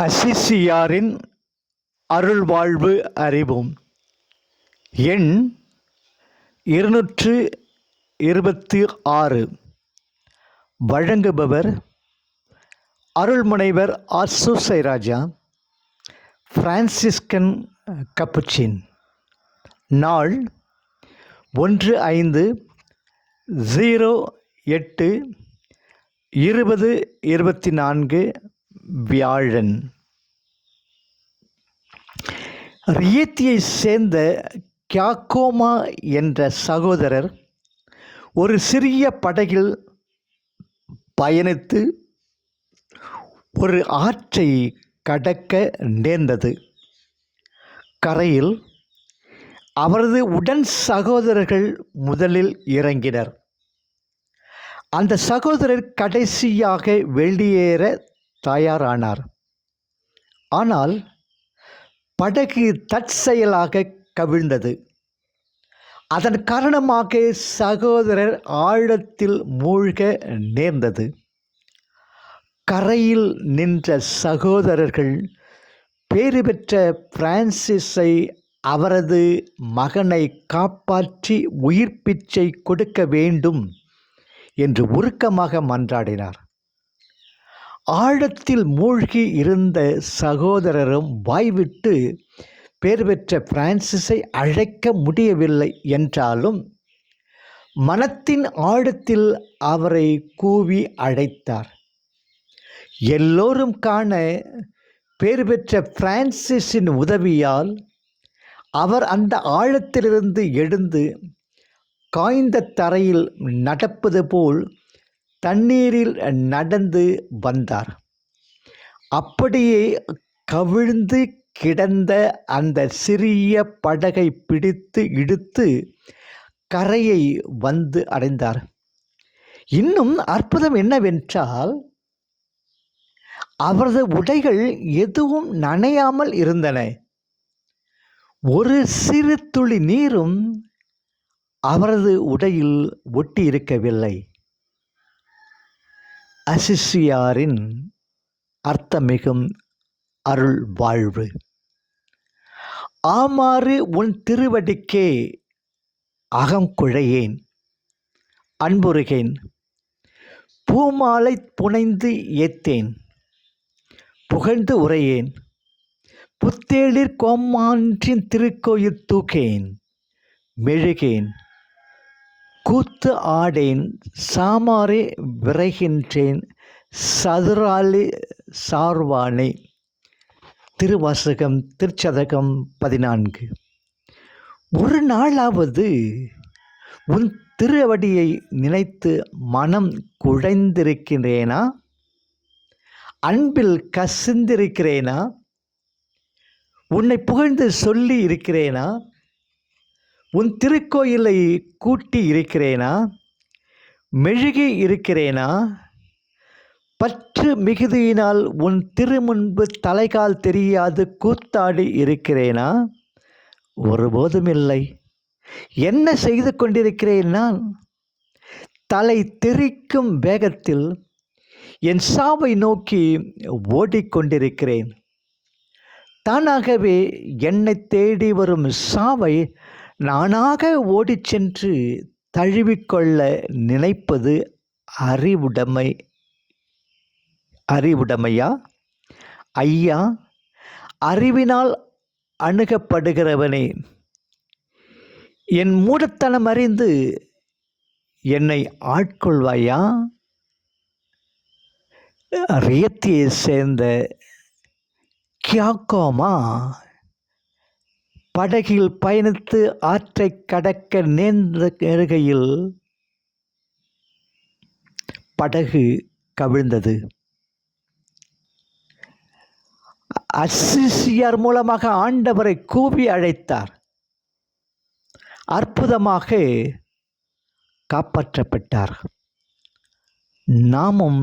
அசிசியாரின் அருள்வாழ்வு அறிவோம். எண் இருநூற்று இருபத்தி ஆறு. வழங்குபவர் அருள்முனைவர் ஆசூசை ராஜா பிரான்சிஸ்கன் கப்புச்சின். நாள் ஒன்று ஐந்து ஜீரோ எட்டு இருபது இருபத்தி நான்கு வியாழன். ரியத்தியை சேர்ந்த கியாக்கோமா என்ற சகோதரர் ஒரு சிறிய படகில் பயணித்து ஒரு ஆற்றை கடக்க நேர்ந்தது. கரையில் அவரது உடன் சகோதரர்கள் முதலில் இறங்கினர். அந்த சகோதரர் கடைசியாக வெளியேற தயாரானார். ஆனால் படகு தற்செயலாக கவிழ்ந்தது. அதன் காரணமாக சகோதரர் ஆழத்தில் மூழ்க நேர்ந்தது. கரையில் நின்ற சகோதரர்கள் பேறு பெற்ற பிரான்சிஸை அவரது மகனை காப்பாற்றி உயிர் பிச்சை கொடுக்க வேண்டும் என்று உருக்கமாக மன்றாடினார். ஆழத்தில் மூழ்கி இருந்த சகோதரரும் வாய்விட்டு பேர் பெற்ற பிரான்சிஸை அழைக்க முடியவில்லை என்றாலும் மனத்தின் ஆழத்தில் அவரை கூவி அழைத்தார். எல்லோரும் காண பேர் பெற்ற பிரான்சிஸின் உதவியால் அவர் அந்த ஆழத்திலிருந்து எழுந்து காய்ந்த தரையில் நடப்பது போல் தண்ணீரில் நடந்து வந்தார். அப்படியே கவிழ்ந்து கிடந்த அந்த சிறிய படகை பிடித்து இழுத்து கரையை வந்து அடைந்தார். இன்னும் அற்புதம் என்னவென்றால் அவரது உடைகள் எதுவும் நனையாமல் இருந்தன. ஒரு சிறு துளி நீரும் அவரது உடையில் ஒட்டி இருக்கவில்லை அசிசியாரின் அர்த்தமிகும் அருள் வாழ்வு ஆமாறு உன் திருவடிக்கே அகங்குழையேன் அன்புருகேன் பூமாலை புனைந்து ஏத்தேன் புகழ்ந்து உரையேன். புத்தேளிர் கோமான்றின் திருக்கோயில் தூக்கேன் மெழுகேன். கூத்து ஆடேன் சாமாரே விரைகின்றேன் சதுராலி சார்வானே. திருவாசகம் திருச்சதகம் பதினான்கு. ஒரு நாளாவது உன் திருவடியை நினைத்து மனம் குழைந்திருக்கிறேனா? அன்பில் கசிந்திருக்கிறேனா? உன்னை புகழ்ந்து சொல்லி இருக்கிறேனா? உன் திருக்கோயிலை கூட்டி இருக்கிறேனா? மெழுகி இருக்கிறேனா? பற்று மிகுதியினால் உன் திருமுன்பு தலைகால் தெரியாது கூத்தாடி இருக்கிறேனா? ஒருபோதும் இல்லை. என்ன செய்து கொண்டிருக்கிறேன் நான்? தலை தெரிக்கும் வேகத்தில் என் சாவை நோக்கி ஓடிக்கொண்டிருக்கிறேன். தானாகவே என்னை தேடி வரும் சாவை நானாக ஓடிச் சென்று தழுவிக்கொள்ள நினைப்பது அறிவுடைமை அறிவுடைமையா? ஐயா அறிவினால் அணுகப்படுகிறவனே என் மூடத்தனம் அறிந்து என்னை ஆட்கொள்வாயா? ரியத்தியை சேர்ந்த கியாக்கோமா? படகில் பயணித்து ஆற்றை கடக்க நேர்ந்த நேருகையில் படகு கவிழ்ந்தது. அசிசியார் மூலமாக ஆண்டவரை கூவி அழைத்தார். அற்புதமாக காப்பாற்றப்பட்டார். நாமும்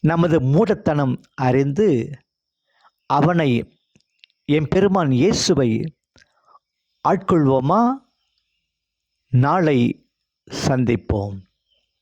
நமது மூடத்தனம் அறிந்து அவனை என் பெருமான் இயேசுவை ஆட்கொள்வோமா? நாளை சந்திப்போம்.